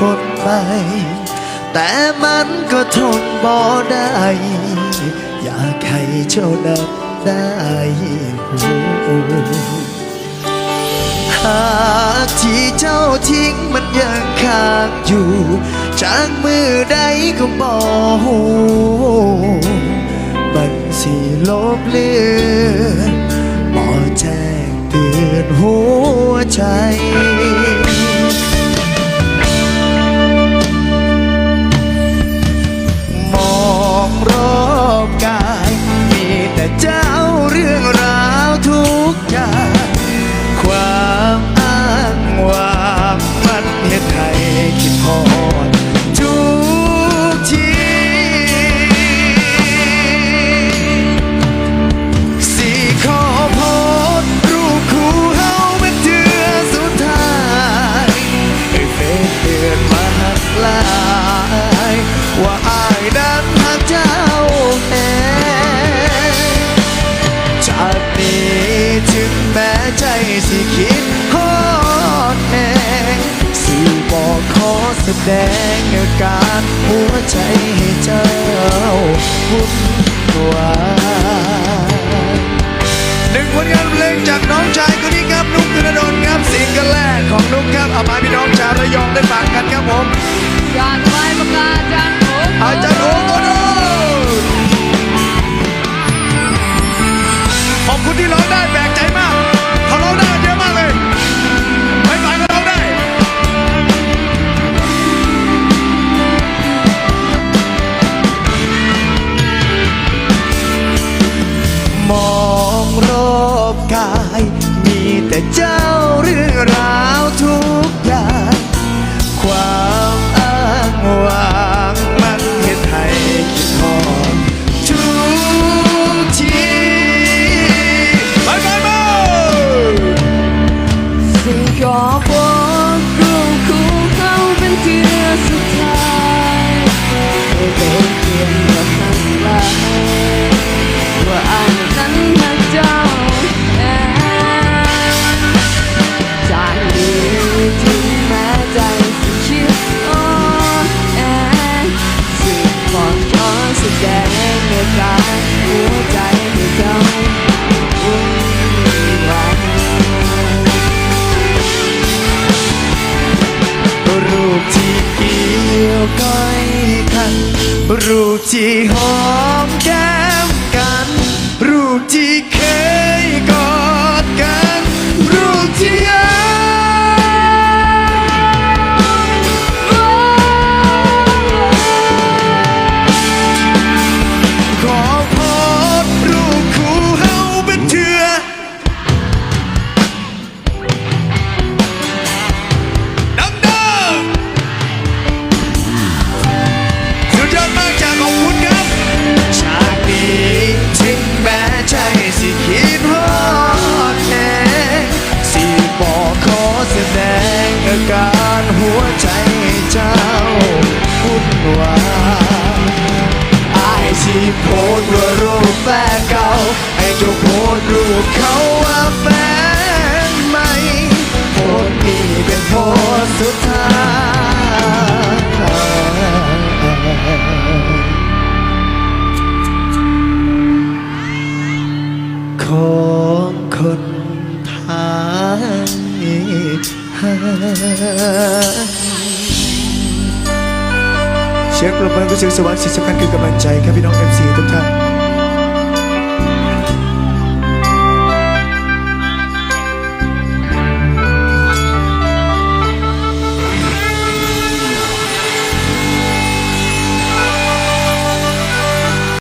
คนใหม่แต่มันก็ทนบ่ได้ อยากให้เจ้านับได้หูหากที่เจ้าทิ้งมันยังค้างอยู่จากมือใดก็บ่หูมันสิลบเลือนบ่แจ้งเตือนหู กาย มีแต่เจ้าเรื่องราวทุกอย่าง แดงอาการหัวใจ กาย มีแต่เจ้าเรื่องรา รูปที่หอมแก้มกัน รูปที่านหัวใจเจ้าพุ่นวาไอ้ที่โพดว่ารูปแฟนเก่า เชฟประเมินก็เชิงสวัสดิ์สิ่งสำคัญคือกำลังใจครับพี่น้องเอฟซีทุกท่าน